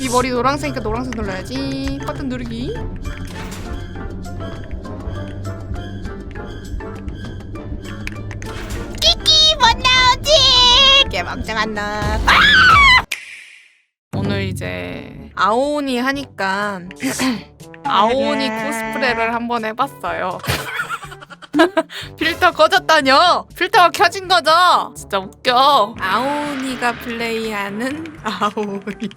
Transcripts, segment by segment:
네 머리 노란색이니까 노란색 눌러야지. 버튼 누르기. 끼끼 못 나오지. 깨방정한 놈. 아! 오늘 이제 아오니 하니까 아오니 코스프레를 한번 해봤어요. 필터 꺼졌다뇨? 필터가 켜진 거죠? 진짜 웃겨. 아오니가 플레이하는 아오니.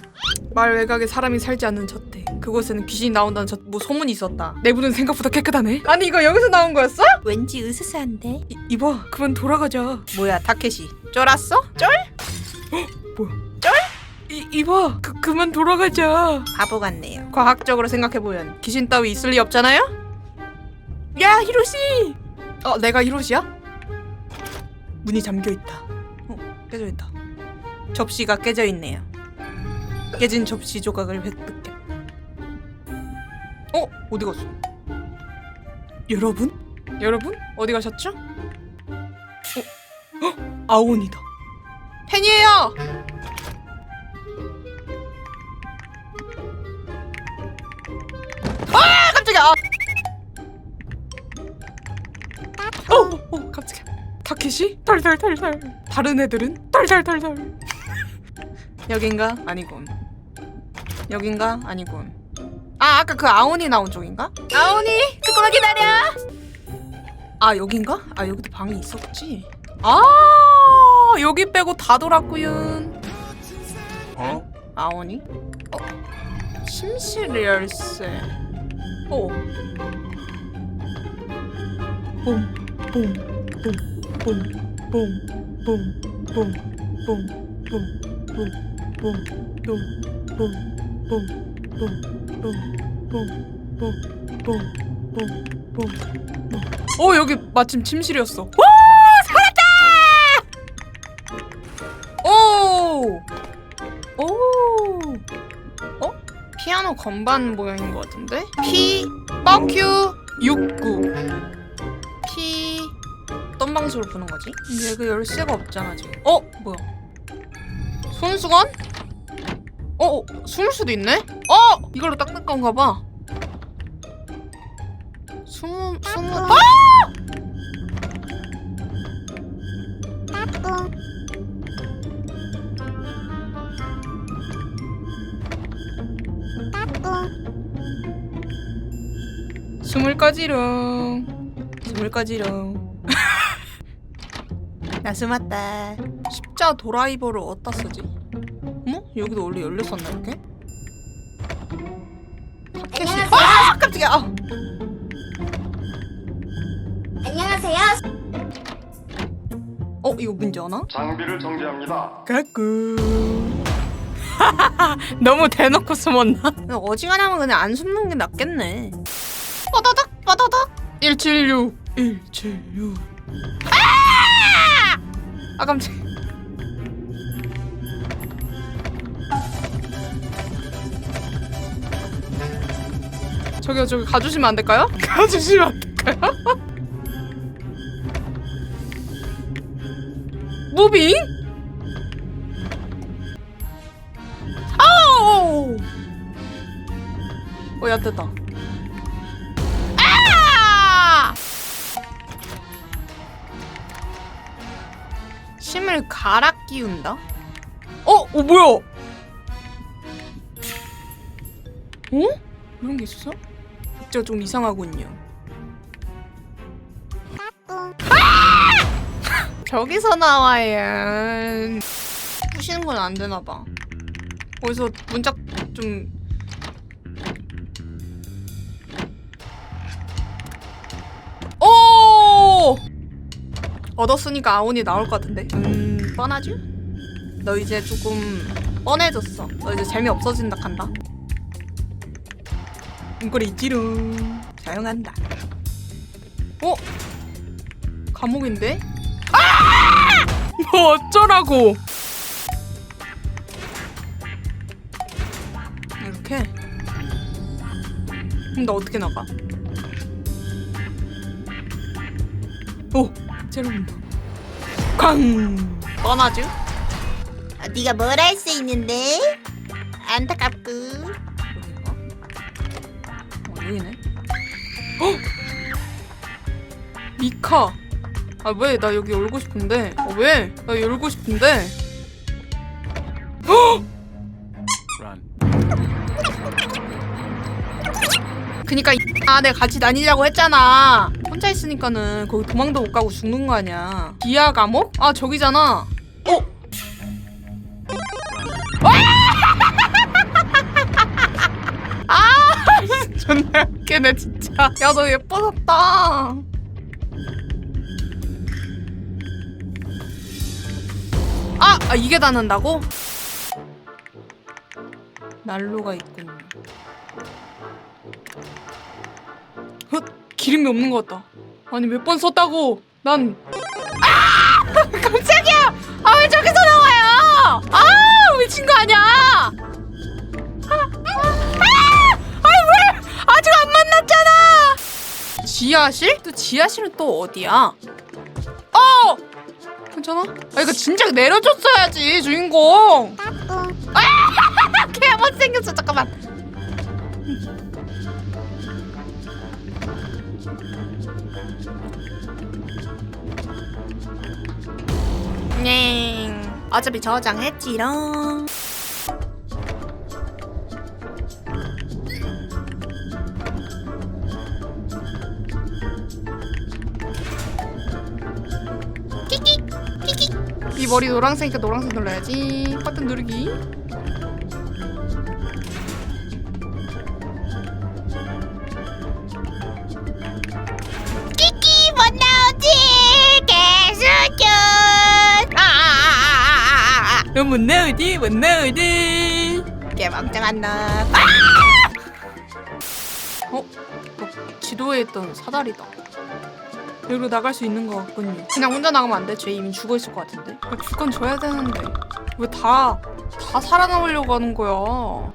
마을 외곽에 사람이 살지 않는 저택. 그곳에는 귀신이 나온다는 저, 뭐 소문이 있었다. 내부는 생각보다 깨끗하네. 아니 이거 여기서 나온 거였어? 왠지 으스스한데? 이, 이봐, 그만 돌아가자. 뭐야 타케시 쫄았어? 쫄? 이, 이봐, 그, 그만 돌아가자. 바보 같네요 과학적으로 생각해보면 귀신 따위 있을 리 없잖아요? 야, 히로시! 어, 내가 히로시야? 문이 잠겨 있다. 어, 깨져 있다. 접시가 깨져 있네요. 깨진 접시 조각을 획득해. 어? 어디 갔어? 여러분? 여러분? 어디 가셨죠? 어? 헉! 아온이다. 팬이에요! 아, 깜짝이야! 아. 어, 어, 깜짝이야. 타켓이 털털털털. 다른 애들은 털털털털. 여긴가? 아니군. 여긴가? 아니군. 아, 아까 그 아온이 나온 쪽인가? 아온이, 조금만 기다려. 아, 여긴가? 아, 여기도 방이 있었지. 아, 여기 빼고 다 돌았구윤. 어? 아오니? 어? 침실 열쇠. 오. 봄, 어 여기 마침 침실이었어. 오 살았다! 오 오. 어? 피아노 건반 모양인 것 같은데? P, 뻑큐, 69. 방식으로 부는 거지? 근데 그 열쇠가 없잖아 지금. 어 뭐야? 손수건? 어, 어 숨을 수도 있네? 어 이걸로 닦는 건가 봐. 숨 숨. 아! 숨을 꺼지롱. 숨을 꺼지롱. 나 숨었다 십자 도라이버를 어디다 쓰지? 어머? 여기도 원래 열렸었나 이렇게? 타켓이 아! 깜짝이야! 아! 안녕하세요. 어? 이거 문제 하나? 장비를 정지합니다. 까꿍 너무 대놓고 숨었나? 어지간하면 그냥 안 숨는 게 낫겠네 빠다닥 빠다닥 176 176 아! 아 깜짝 저기요 저기 가주시면 안 될까요? 가주시면 안 될까요? 무빙? 아우! 어, 야, 됐다. 심을 갈아 끼운다? 어? 어, 뭐야? 어? 이런 게 있었어? 박자가 좀 이상하군요. 아! 저기서 나와요. 부시는 건 안 되나 봐. 어디서 문짝 좀 얻었으니까 아온이 나올 것 같은데. 음, 뻔하지? 너 이제 조금 뻔해졌어. 너 이제 재미 없어진다 간다. 이걸 있지롱. 사용한다. 어? 감옥인데? 아! 뭐 어쩌라고? 이렇게. 나 어떻게 나가? 오, 째려본다. 꽝. 뻔하죠? 아, 네가 뭘 할 수 있는데? 안타깝고. 어, 여기네. 어? 미카. 아 왜? 나 여기 열고 싶은데. 어, 왜? 나 열고 싶은데. 그니까 이 안에 같이 다니자고 했잖아. 혼자 있으니까는 거기 도망도 못 가고 죽는 거 아니야. 디아 감옥? 아 저기잖아. 어? 아 존나 웃기네 진짜. 야 너 예뻐졌다. 아, 아 이게 닿는다고? 난로가 있군요. 헛 기름이 없는 것 같다. 아니 몇 번 썼다고? 난 아! 깜짝이야! 아 왜 저기서 나와요? 아 미친 거 아니야? 아! 아! 아니 왜 아직 안 만났잖아? 지하실? 또 지하실은 또 어디야? 어! 괜찮아? 아 이거 진작 내려줬어야지 주인공. 아! 개 못생겼어 잠깐만. 넹. 어차피 저장했지롱. 끼끼 끼끼. 이 머리 노란색이니까 노란색 눌러야지. 버튼 누르기. 아아아아아아. 못 나오지 못 나오지. 개멍청한 놈. 어? 어? 지도에 있던 사다리다. 여기로 나갈 수 있는 것 같군요. 그냥 혼자 나가면 안 돼. 쟤 이미 죽어 있을 것 같은데. 아, 줄건 줘야 되는데. 왜 다 다 살아남으려고 하는 거야? 어?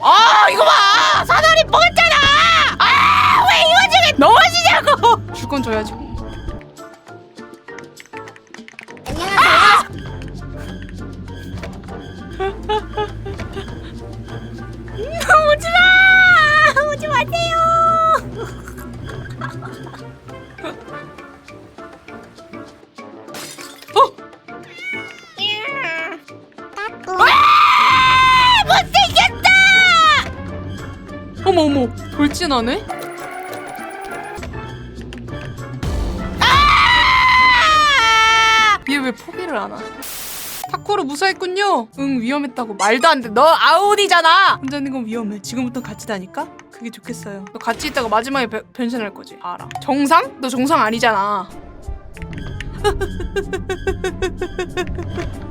아 이거 봐! 사다리 뻥했잖아! 아왜 이 와중에 넘어지냐고! 줄건 줘야지. 어머 어머 돌진하네? 아! 얘왜 포기를 안 하냐? 파쿠르 무사했군요. 응 위험했다고 말도 안 돼. 너 아웃이잖아. 혼자 있는 건 위험해. 지금부터 같이 다니까? 그게 좋겠어요. 너 같이 있다가 마지막에 변- 변신할 거지. 알아. 정상? 너 정상 아니잖아.